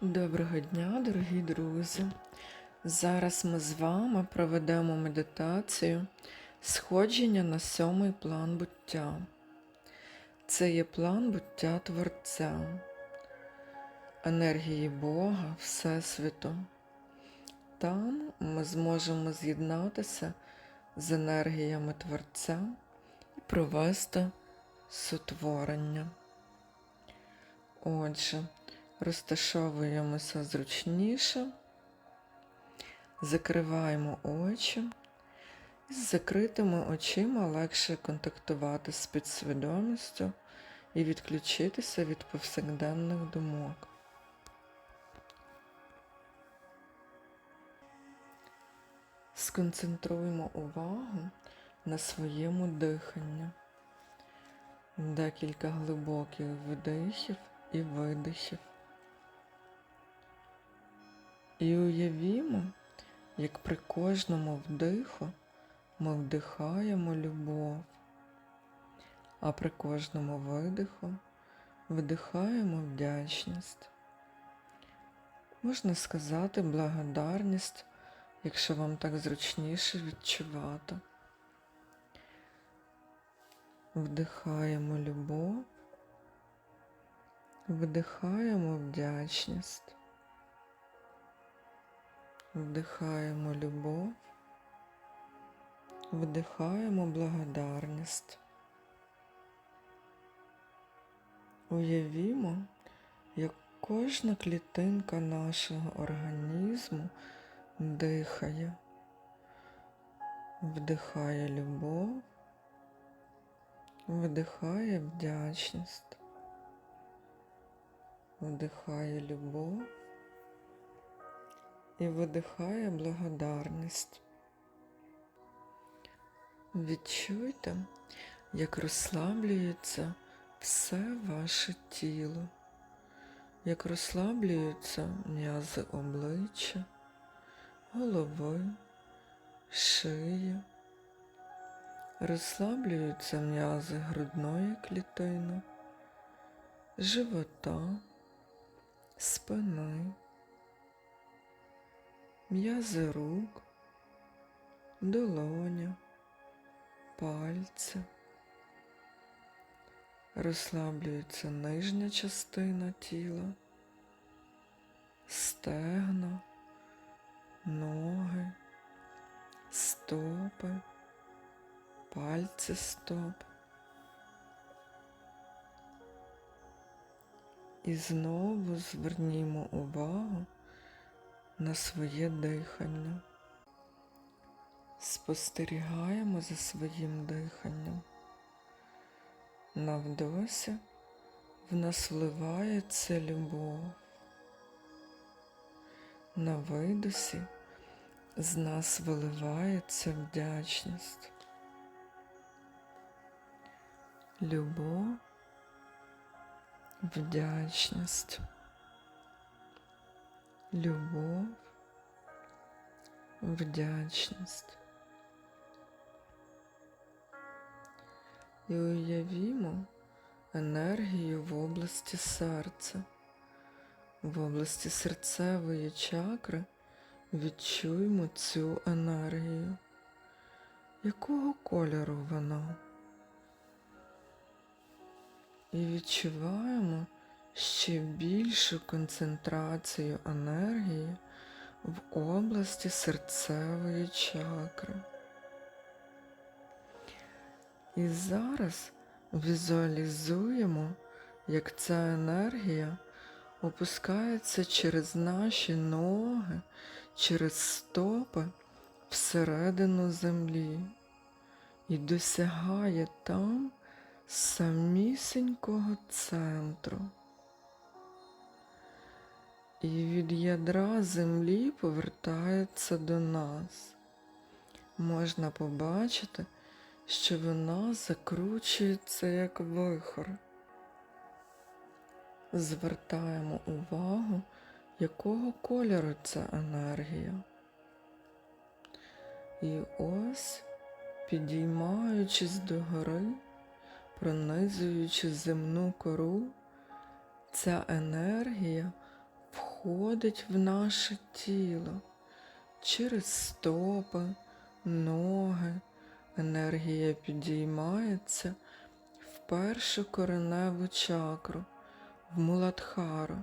Доброго дня, дорогі друзі! Зараз ми з вами проведемо медитацію сходження на сьомий план буття. Це є план буття Творця, енергії Бога, Всесвіту. Там ми зможемо з'єднатися з енергіями Творця і провести сотворення. Отже, розташовуємося зручніше, закриваємо очі. І з закритими очима легше контактувати з підсвідомістю і відключитися від повсякденних думок. Сконцентруємо увагу на своєму диханні. Декілька глибоких вдихів і видихів. І уявімо, як при кожному вдиху ми вдихаємо любов, а при кожному видиху вдихаємо вдячність. Можна сказати благодарність, якщо вам так зручніше відчувати. Вдихаємо любов, вдихаємо вдячність, вдихаємо любов, вдихаємо благодарність. Уявімо, як кожна клітинка нашого організму дихає, вдихає любов, вдихає вдячність, вдихає любов і видихає благодарність. Відчуйте, як розслаблюється все ваше тіло, як розслаблюються м'язи обличчя, голови, шиї, розслаблюються м'язи грудної клітини, живота, спини, м'язи рук, долоня, пальці. Розслаблюється нижня частина тіла, стегна, ноги, стопи, пальці стоп. І знову звернімо увагу на своє дихання. Спостерігаємо за своїм диханням. На вдосі в нас вливається любов. На видосі з нас виливається вдячність. Любов, вдячність. Любов, вдячність. І уявімо енергію в області серця. В області серцевої чакри відчуємо цю енергію. Якого кольору вона? І відчуваємо ще більшу концентрацію енергії в області серцевої чакри. І зараз візуалізуємо, як ця енергія опускається через наші ноги, через стопи всередину землі і досягає там самісінького центру. І від ядра землі повертається до нас. Можна побачити, що вона закручується як вихор. Звертаємо увагу, якого кольору ця енергія. І ось, підіймаючись до гори, пронизуючи земну кору, ця енергія входить в наше тіло через стопи, ноги. Енергія підіймається в першу кореневу чакру, в Муладхару.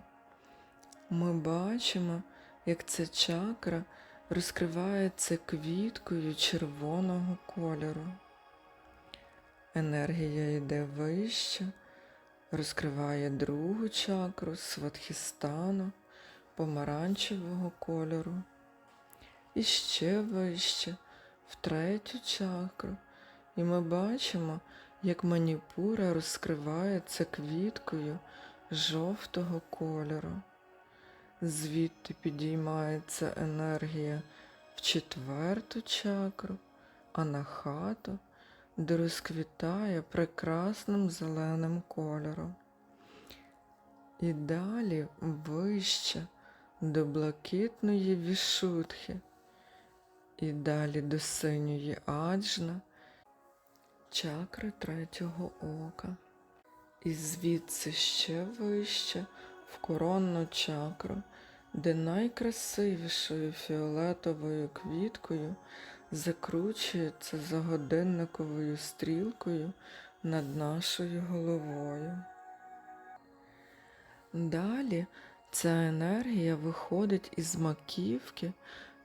Ми бачимо, як ця чакра розкривається квіткою червоного кольору. Енергія йде вище, розкриває другу чакру сватхістану помаранчевого кольору. І ще вище, в третю чакру. І ми бачимо, як маніпура розкривається квіткою жовтого кольору. Звідти підіймається енергія в четверту чакру, а на хату, де розквітає прекрасним зеленим кольором. І далі вище до блакитної вішутхи, і далі до синьої аджна, чакри третього ока. І звідси ще вище в коронну чакру, де найкрасивішою фіолетовою квіткою закручується за годинниковою стрілкою над нашою головою. Далі ця енергія виходить із маківки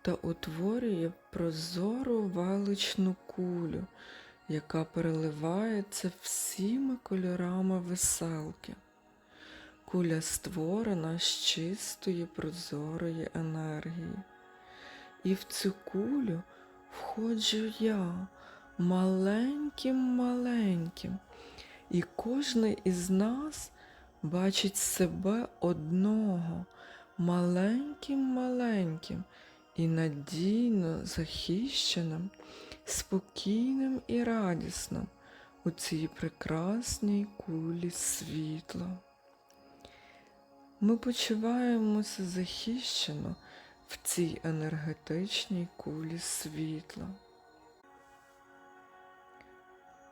та утворює прозору величну кулю, яка переливається всіми кольорами веселки. Куля створена з чистої прозорої енергії. І в цю кулю входжу я маленьким маленьким, і кожний із нас бачить себе одного маленьким маленьким і надійно захищеним, спокійним і радісним у цій прекрасній кулі світла. Ми почуваємося захищено в цій енергетичній кулі світла.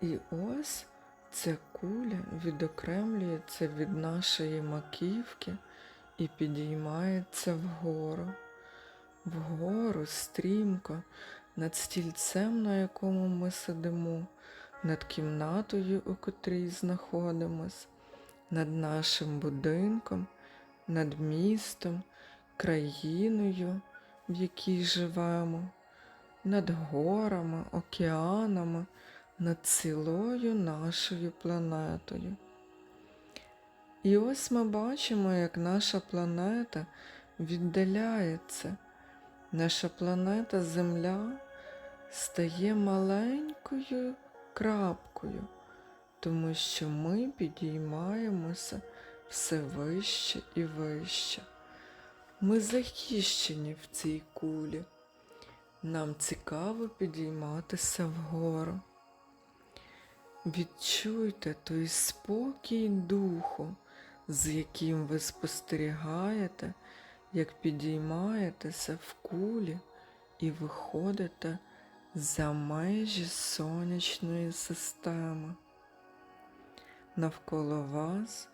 І ось ця куля відокремлюється від нашої маківки і підіймається вгору, вгору стрімко, над стільцем, на якому ми сидимо, над кімнатою, у котрій знаходимось, над нашим будинком, над містом, країною, в якій живемо, над горами, океанами над цілою нашою планетою. І ось ми бачимо, як наша планета віддаляється. Наша планета Земля стає маленькою крапкою, тому що ми підіймаємося все вище і вище. Ми захищені в цій кулі. Нам цікаво підійматися вгору. Відчуйте той спокій духу, з яким ви спостерігаєте, як підіймаєтеся в кулі і виходите за межі сонячної системи. Навколо вас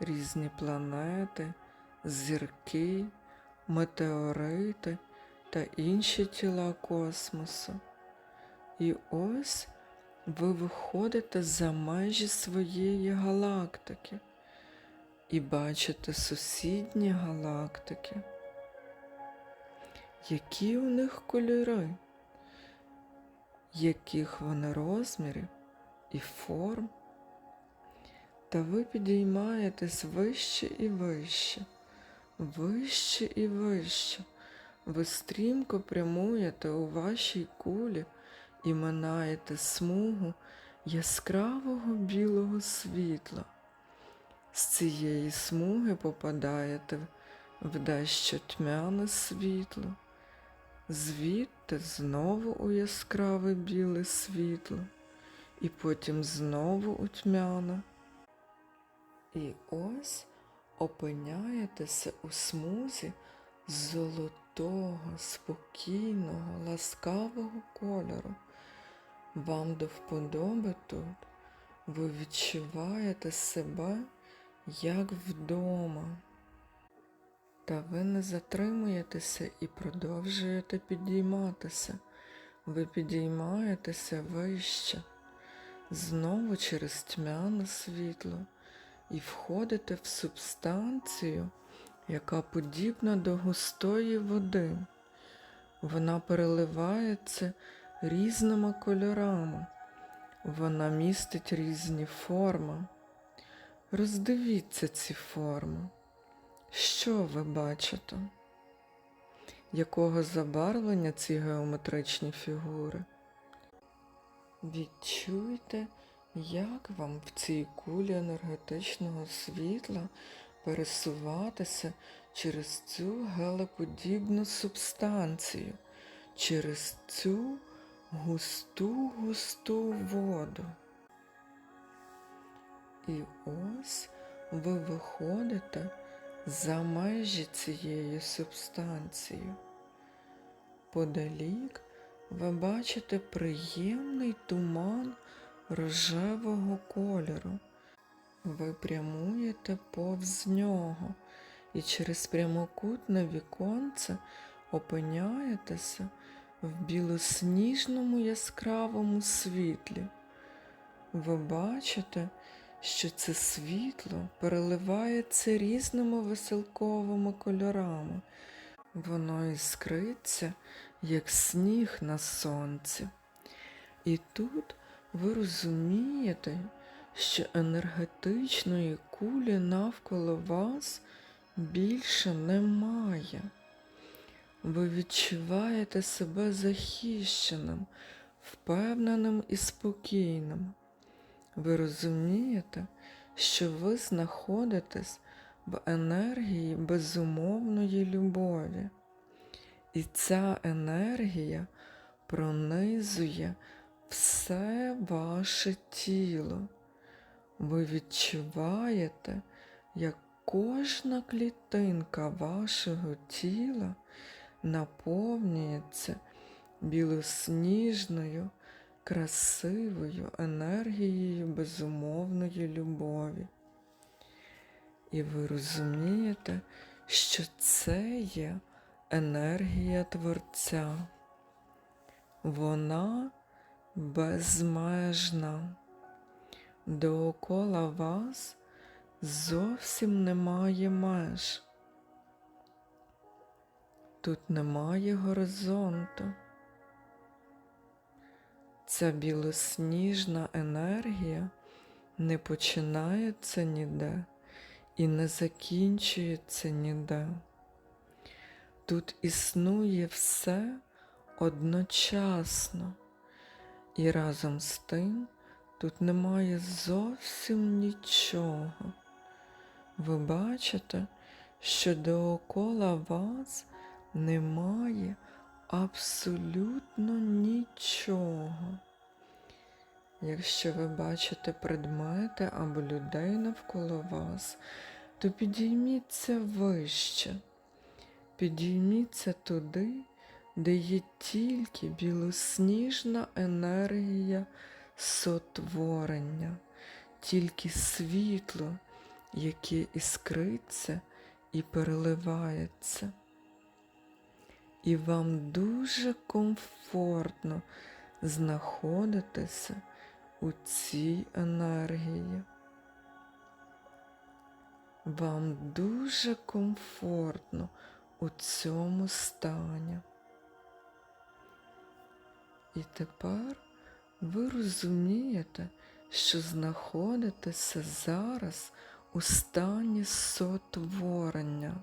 різні планети, зірки, метеорити та інші тіла космосу. І ось ви виходите за межі своєї галактики і бачите сусідні галактики. Які у них кольори, яких вони розмірів і форм, та ви підіймаєтесь вище і вище, вище і вище. Ви стрімко прямуєте у вашій кулі і минаєте смугу яскравого білого світла. З цієї смуги попадаєте в дещо тьмяне світло, звідти знову у яскраве біле світло, і потім знову у тьмяне. І ось опиняєтеся у смузі золотого, спокійного, ласкавого кольору. Вам до вподоби тут ви відчуваєте себе як вдома. Та ви не затримуєтеся і продовжуєте підійматися. Ви підіймаєтеся вище, знову через тьмяне світло, і входите в субстанцію, яка подібна до густої води. Вона переливається різними кольорами. Вона містить різні форми. Роздивіться ці форми. Що ви бачите? Якого забарвлення ці геометричні фігури? Відчуйте, як вам в цій кулі енергетичного світла пересуватися через цю гелеподібну субстанцію, через цю густу густу воду. І ось ви виходите за межі цієї субстанції. Подалік ви бачите приємний туман рожевого кольору. Ви прямуєте повз нього і через прямокутне віконце опиняєтеся в білосніжному яскравому світлі. Ви бачите, що це світло переливається різними веселковими кольорами. Воно іскриться, як сніг на сонці. І тут ви розумієте, що енергетичної кулі навколо вас більше немає. Ви відчуваєте себе захищеним, впевненим і спокійним. Ви розумієте, що ви знаходитесь в енергії безумовної любові. І ця енергія пронизує все ваше тіло. Ви відчуваєте, як кожна клітинка вашого тіла наповнюється білосніжною, красивою енергією безумовної любові. І ви розумієте, що це є енергія Творця. Вона безмежна. Доокола вас зовсім немає меж. Тут немає горизонту. Ця білосніжна енергія не починається ніде і не закінчується ніде. Тут існує все одночасно, і разом з тим тут немає зовсім нічого. Ви бачите, що доокола вас немає абсолютно нічого. Якщо ви бачите предмети або людей навколо вас, то підійміться вище, підійміться туди, де є тільки білосніжна енергія сотворення, тільки світло, яке іскриться і переливається. І вам дуже комфортно знаходитися у цій енергії. Вам дуже комфортно у цьому стані. І тепер ви розумієте, що знаходитеся зараз у стані сотворення.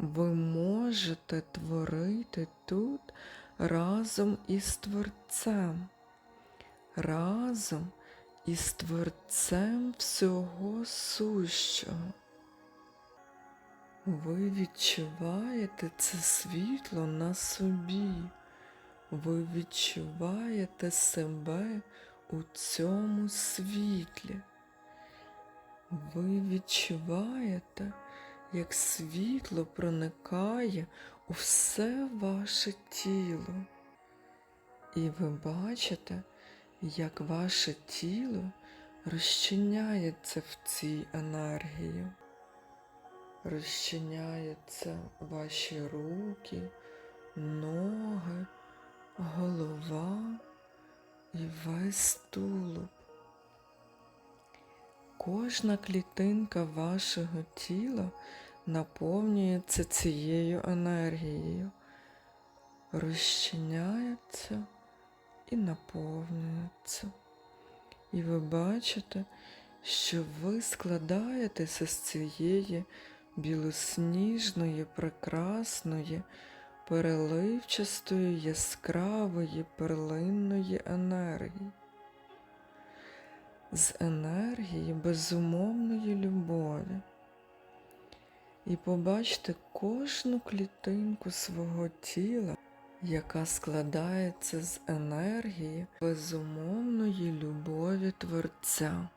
Ви можете творити тут разом із Творцем, разом із Творцем всього сущого. Ви відчуваєте це світло на собі. Ви відчуваєте себе у цьому світлі. Ви відчуваєте, як світло проникає у все ваше тіло. І ви бачите, як ваше тіло розчиняється в цій енергії. розчиняються ваші руки, ноги, голова і весь тулуб. Кожна клітинка вашого тіла наповнюється цією енергією, розчиняється і наповнюється. І ви бачите, що ви складаєтеся з цієї білосніжної, прекрасної, переливчастої, яскравої, перлинної енергії. З енергії безумовної любові. І побачте кожну клітинку свого тіла, яка складається з енергії безумовної любові Творця.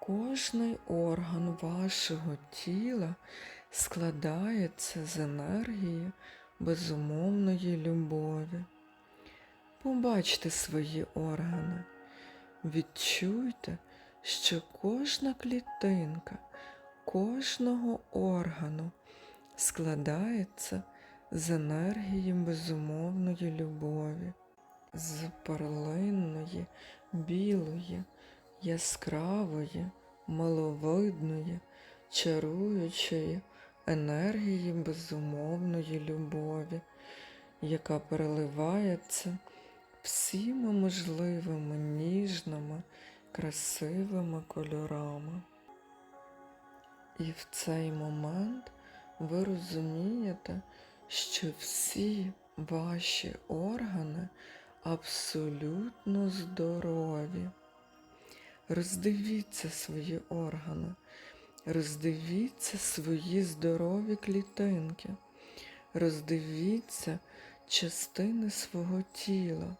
Кожний орган вашого тіла складається з енергії безумовної любові. Побачте свої органи, відчуйте, що кожна клітинка кожного органу складається з енергії безумовної любові, з перлинної, білої, яскравої, маловидної, чаруючої енергії безумовної любові, яка переливається всіма можливими ніжними, красивими кольорами. І в цей момент ви розумієте, що всі ваші органи абсолютно здорові. Роздивіться свої органи, роздивіться свої здорові клітинки, роздивіться частини свого тіла,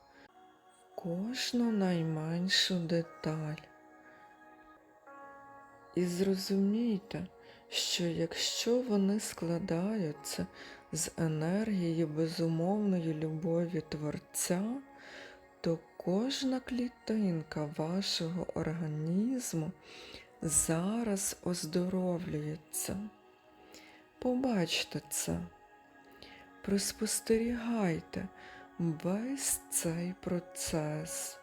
кожну найменшу деталь. І зрозумійте, що якщо вони складаються з енергії безумовної любові Творця, то кожна клітинка вашого організму зараз оздоровлюється. Побачте це, проспостерігайте весь цей процес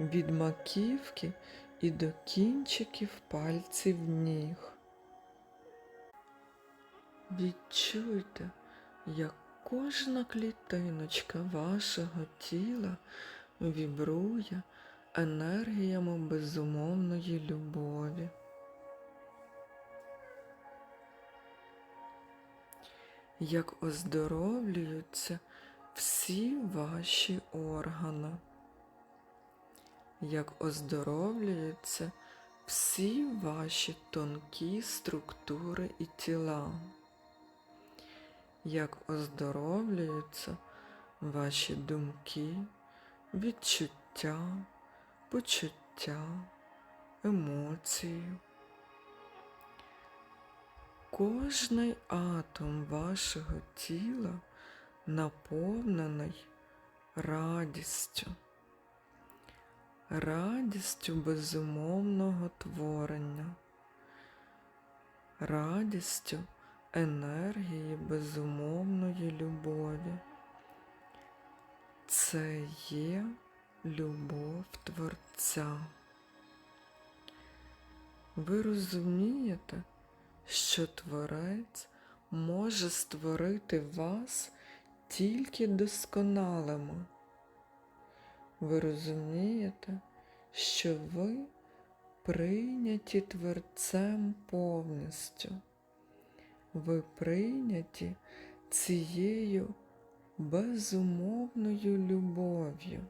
від маківки і до кінчиків пальців ніг. Відчуйте, як кожна клітиночка вашого тіла вібрує енергіями безумовної любові. Як оздоровлюються всі ваші органи як оздоровлюються всі ваші тонкі структури і тіла, як оздоровлюються ваші думки, відчуття, почуття, емоції. Кожний атом вашого тіла наповнений радістю радістю безумовного творення, радістю енергії безумовної любові. Це є любов Творця. Ви розумієте, що Творець може створити вас тільки досконалими. Ви розумієте, що ви прийняті Творцем повністю. Ви прийняті цією безумовною любов'ю.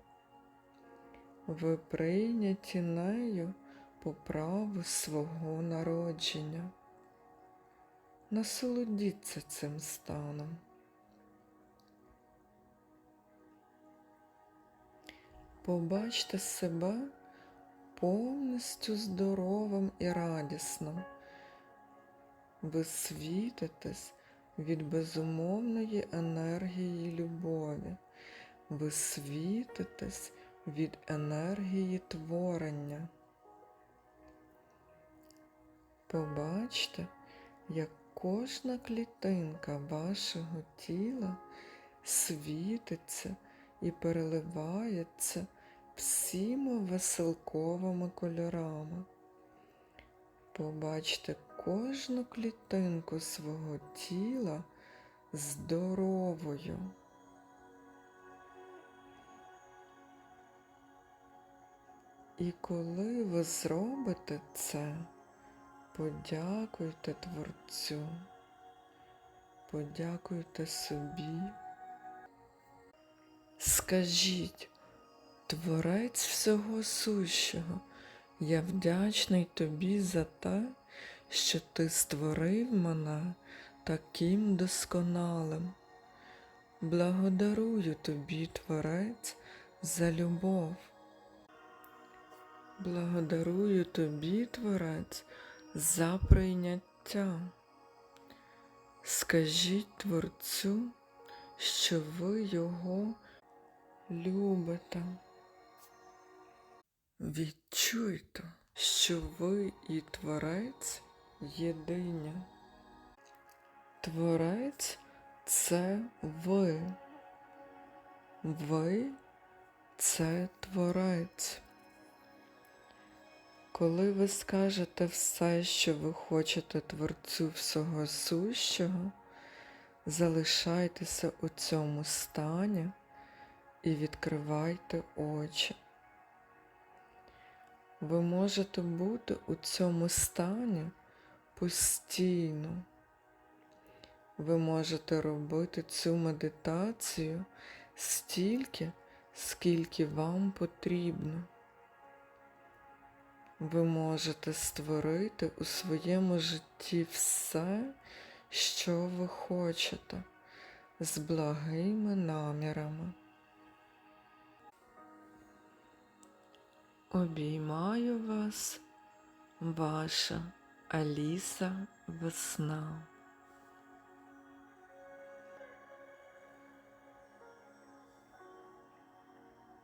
Ви прийняті нею по праву свого народження. Насолодіться цим станом. Побачте себе повністю здоровим і радісним. Ви світитесь від безумовної енергії любові. Ви світитесь від енергії творення. Побачте, як кожна клітинка вашого тіла світиться і переливається всіма веселковими кольорами. Побачте кожну клітинку свого тіла здоровою. І коли ви зробите це, подякуйте Творцю, подякуйте собі. Скажіть, Творець всього сущого, я вдячний тобі за те, що ти створив мене таким досконалим. Благодарую тобі, Творець, за любов. Благодарую тобі, Творець, за прийняття. Скажіть Творцю, що ви його любите. Відчуйте, що ви і Творець єдині. Творець це ви. Ви це Творець. Коли ви скажете все, що ви хочете Творцю всього сущого, залишайтеся у цьому стані і відкривайте очі. Ви можете бути у цьому стані постійно. Ви можете робити цю медитацію стільки, скільки вам потрібно. Ви можете створити у своєму житті все, що ви хочете, з благими намірами. Обіймаю вас, ваша Аліса Весна.